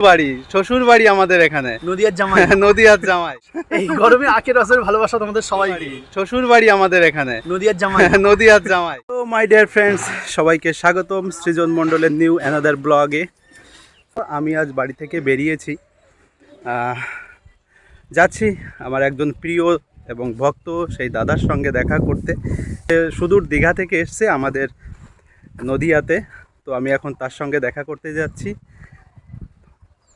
বাড়ি শ্বশুর বাড়ি আমাদের এখানে। নদিয়ার জামাই। নদিয়ার জামাই। এই গরমে আখের রসের ভালোবাসা তোমাদের সবাইকে। শ্বশুর বাড়ি আমাদের এখানে। নদিয়ার জামাই। নদিয়ার জামাই। তো মাই ডিয়ার ফ্রেন্ডস সবাইকে স্বাগতম সৃজন মণ্ডলের নিউ অ্যানাদার ব্লগে আমি আজ বাড়ি থেকে বেরিয়েছি। যাচ্ছি আমার একজন প্রিয় এবং ভক্ত সেই দাদার সঙ্গে দেখা করতে। সুদূর দীঘা থেকে এসছে আমাদের নদিয়াতে। তো আমি এখন তার সঙ্গে দেখা করতে যাচ্ছি।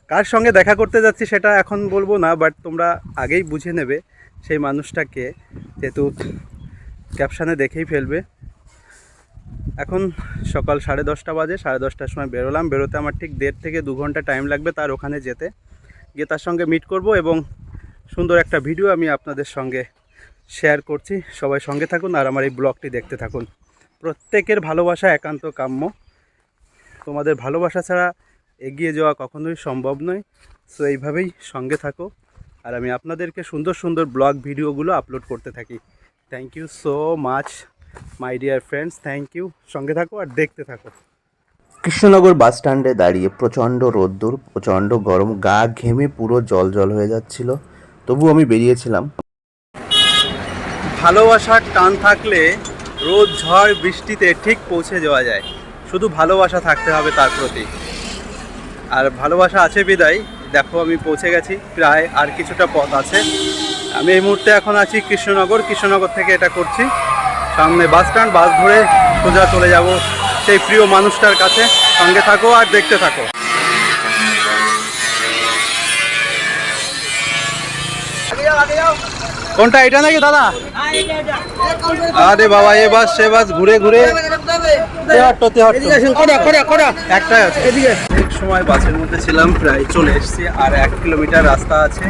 কার সঙ্গে দেখা করতে যাচ্ছি সেটা এখন বলব না বাট তোমরা আগেই বুঝে নেবে সেই মানুষটাকে যেহেতু ক্যাপশানে দেখেই ফেলবে। এখন সকাল সাড়ে দশটা বাজে, সাড়ে দশটার সময় বেরোলাম। বেরোতে আমার ঠিক দেড় থেকে দু ঘণ্টা টাইম লাগবে তার ওখানে যেতে। গিয়ে তার সঙ্গে মিট করব এবং সুন্দর একটা ভিডিও আমি আপনাদের সঙ্গে শেয়ার করছি। সবাই সঙ্গে থাকুন আর আমার এই ব্লগটি দেখতে থাকুন। প্রত্যেকের ভালোবাসা একান্ত কাম্য। তোমাদের ভালোবাসা ছাড়া এগিয়ে যাওয়া কখনোই সম্ভব নয়। সো এইভাবেই সঙ্গে থাকো। আর আমি আপনাদেরকে সুন্দর সুন্দর ব্লগ ভিডিওগুলো আপলোড করতে থাকি। Thank you so much my dear friends thank you সঙ্গে থাকো আর দেখতে থাকো। কৃষ্ণনগর বাস স্ট্যান্ডে দাঁড়িয়ে প্রচণ্ড রোদ্দুর প্রচণ্ড গরম গা ঘেমে পুরো জল জল হয়ে যাচ্ছিল। তবু আমি বেরিয়েছিলাম। ভালোবাসার টান থাকলে রোদ ঝড় বৃষ্টিতে ঠিক পৌঁছে যাওয়া যায়। শুধু ভালোবাসা থাকতে হবে তার প্রতি। আর ভালোবাসা আছে বিদায়। দেখো আমি পৌঁছে গেছি, প্রায় আর কিছুটা পথ আছে। আমি এই মুহূর্তে এখন আছি কৃষ্ণনগর কৃষ্ণনগর থেকে এটা করছি। সামনে বাস স্ট্যান্ড, বাস ধরে সোজা চলে যাব সেই প্রিয় মানুষটার কাছে। সঙ্গে থাকো আর দেখতে থাকো। কোনটা? এটা নাকি দাদা? আরে বাবা এ বাস সে বাস ঘুরে ঘুরে। একটাই আছে। এক সময় বাসের মধ্যে ছিলাম প্রায় চলে এসেছি আর এক কিলোমিটার রাস্তা আছে।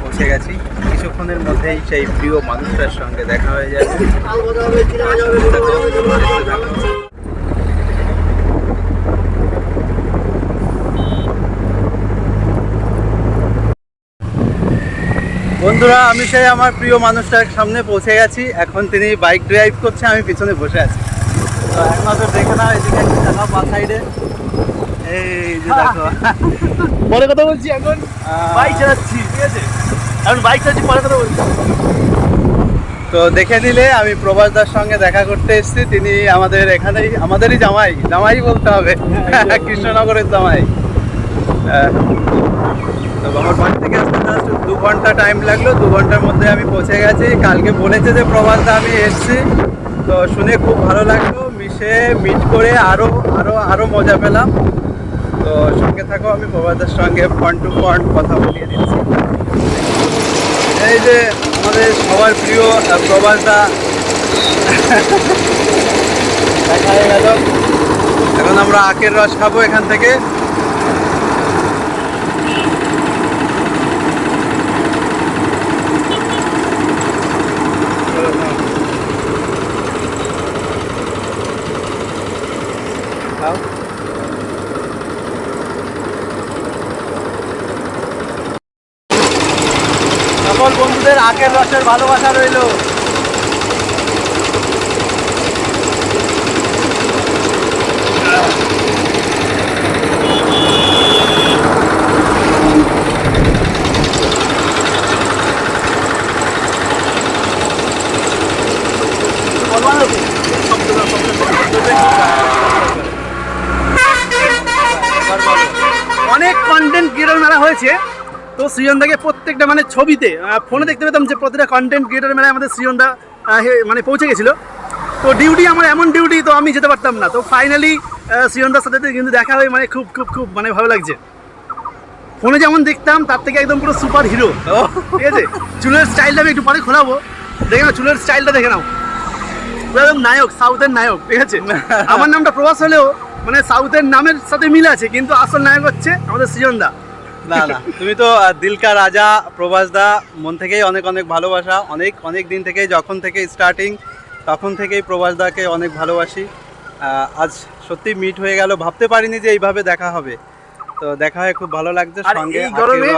পৌঁছে গেছি। কিছুক্ষণের মধ্যেই সেই প্রিয় মানুষটার সঙ্গে দেখা হয়ে যাবে বন্ধুরা আমি সেই আমার প্রিয় মানুষটার সামনে পৌঁছে গেছি। এখন তিনি বাইক ড্রাইভ করছে আমি পিছনে বসে আছি। তো দেখে না এদিকে একটু দেখা বা সাইডে এই যে দেখো। পরে কথা বলছি এখন বাইক চালাচ্ছি ঠিক আছে? এখন বাইক চালাচ্ছি পরে কথা বলছি। তো দেখে নিলে আমি প্রভাসদার সঙ্গে দেখা করতে এসেছি। তিনি আমাদের এখানেই আমাদেরই জামাই জামাই বলতে হবে। কৃষ্ণনগরের জামাই। তো আমার বাড়ি থেকে আসতে জাস্ট দু ঘণ্টা টাইম লাগল, দু ঘণ্টার মধ্যে আমি পৌঁছে গেছি। কালকে বলেছে যে প্রভাসদা আমি এসেছি। তো শুনে খুব ভালো লাগল, মিশে মিট করে আরও আরও আরও মজা পেলাম। তো সঙ্গে থাকো, আমি প্রভাসদার সঙ্গে ফ্রন্ট টু ফ্রন্ট কথা বলিয়ে দিচ্ছি। এই যে আমাদের সবার প্রিয় প্রবাসদা দেখা গেল। এখন আমরা আখের রস খাব এখান থেকে। আখের রসের ভালোবাসা রইল। অনেক কন্টেন্ট ক্রিয়েটর মেলা হয়েছে। তো সৃজনদাকে প্রত্যেকটা মানে ছবিতে ফোনে দেখতে পেতাম যে প্রতিটা কন্টেন্ট ক্রিয়েটর মেলায় আমাদের সৃজনদা মানে পৌঁছে গেছিল। তো ডিউটি আমার এমন ডিউটি তো আমি যেতে পারতাম না। তো ফাইনালি সৃজনদার সাথে কিন্তু দেখা হয়ে মানে খুব খুব খুব মানে ভালো লাগছে। ফোনে যেমন দেখতাম তার থেকে একদম পুরো সুপার হিরো ঠিক আছে? চুলের স্টাইলটা আমি একটু পরে খোলাবো। দেখে নাও চুলের স্টাইলটা দেখে নাও। একদম নায়ক সাউথের নায়ক ঠিক আছে? আমার নামটা প্রবাস হলেও মানে সাউথের নামের সাথে মিল আছে কিন্তু আসল নায়ক হচ্ছে আমাদের সৃজনদা। না না। তুমি তো দিলকা রাজা প্রভাসদা মন থেকেই অনেক অনেক ভালোবাসা। অনেক অনেক দিন থেকেই যখন থেকে স্টার্টিং তখন থেকেই প্রভাসদাকে অনেক ভালোবাসি। আজ সত্যি মিট হয়ে গেল। ভাবতে পারিনি যে এইভাবে দেখা হবে। তো দেখা হয় খুব ভালো লাগছে। সঙ্গে এই গরমে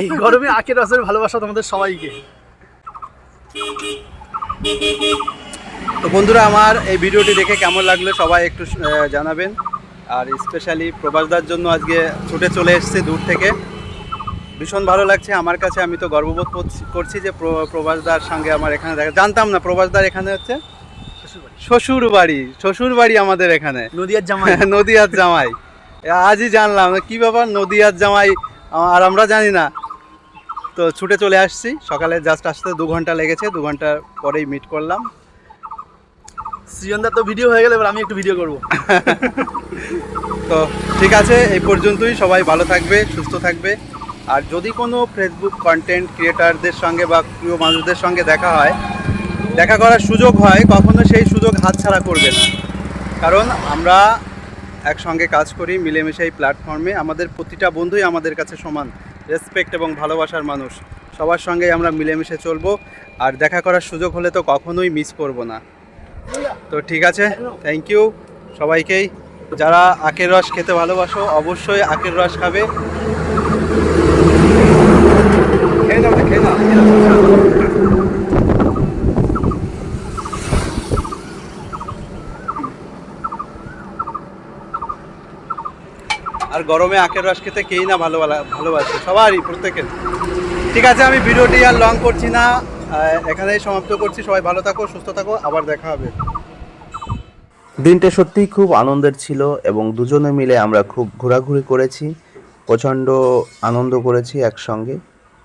এই গরমে আখের রসের ভালোবাসা তোমাদের সবাইকে। তো বন্ধুরা আমার এই ভিডিওটি দেখে কেমন লাগল সবাই একটু জানাবেন। আর স্পেশালি প্রবাসদার জন্য আজকে ছুটে চলে এসেছি দূর থেকে। ভীষণ ভালো লাগছে আমার কাছে আমি তো গর্ববোধ করছি- যে প্র- প্রবাসদার সঙ্গে আমার এখানে দেখা জানতাম না প্রবাসদার এখানে হচ্ছে? শ্বশুর বাড়ি শ্বশুর বাড়ি আমাদের এখানে। নদিয়ার জামাই। নদিয়ার জামাই। আজই জানলাম কি ব্যাপার নদিয়ার জামাই? আর আমরা জানি না। তো ছুটে চলে আসছি সকালে জাস্ট আসতে দু ঘণ্টা লেগেছে দু ঘণ্টা পরেই মিট করলাম। সৃজনদার তো ভিডিও হয়ে গেলে, এবার আমি একটু ভিডিও করব। তো ঠিক আছে, এই পর্যন্তই, সবাই ভালো থাকবে, সুস্থ থাকবে। আর যদি কোনো ফেসবুক কন্টেন্ট ক্রিয়েটারদের সঙ্গে বা প্রিয় মানুষদের সঙ্গে দেখা হয়, দেখা করার সুযোগ হয়, কখনো সেই সুযোগ হাতছাড়া করবে না। কারণ আমরা একসঙ্গে কাজ করি, মিলেমিশে এই প্ল্যাটফর্মে আমাদের প্রতিটা বন্ধুই আমাদের কাছে সমান রেসপেক্ট এবং ভালোবাসার মানুষ। সবার সঙ্গে আমরা মিলেমিশে চলবো। আর দেখা করার সুযোগ হলে তো কখনোই মিস করব না। তো ঠিক আছে থ্যাংক ইউ সবাইকেই। যারা আখের রস খেতে ভালোবাসো, অবশ্যই আখের রস খাবে। আর গরমে আখের রস খেতে কেই না ভালো ভালোবাসে? সবারই, প্রত্যেকের। ঠিক আছে, আমি ভিডিওটি আর লং করছি না। এখানেই সমাপ্ত করছি। সবাই ভালো থাকো, সুস্থ থাকো, আবার দেখা হবে। দিনটা সত্যিই খুব আনন্দের ছিল এবং দুজনে মিলে আমরা খুব ঘোরাঘুরি করেছি, প্রচণ্ড আনন্দ করেছি একসঙ্গে।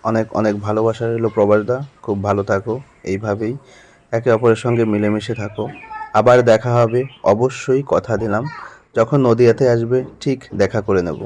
অনেক অনেক ভালোবাসা রইল প্রবাসদা খুব ভালো থাকো, এইভাবেই একে অপরের সঙ্গে মিলেমিশে থাকো। আবার দেখা হবে, অবশ্যই কথা দিলাম, যখন নদিয়াতে আসবে, ঠিক দেখা করে নেব।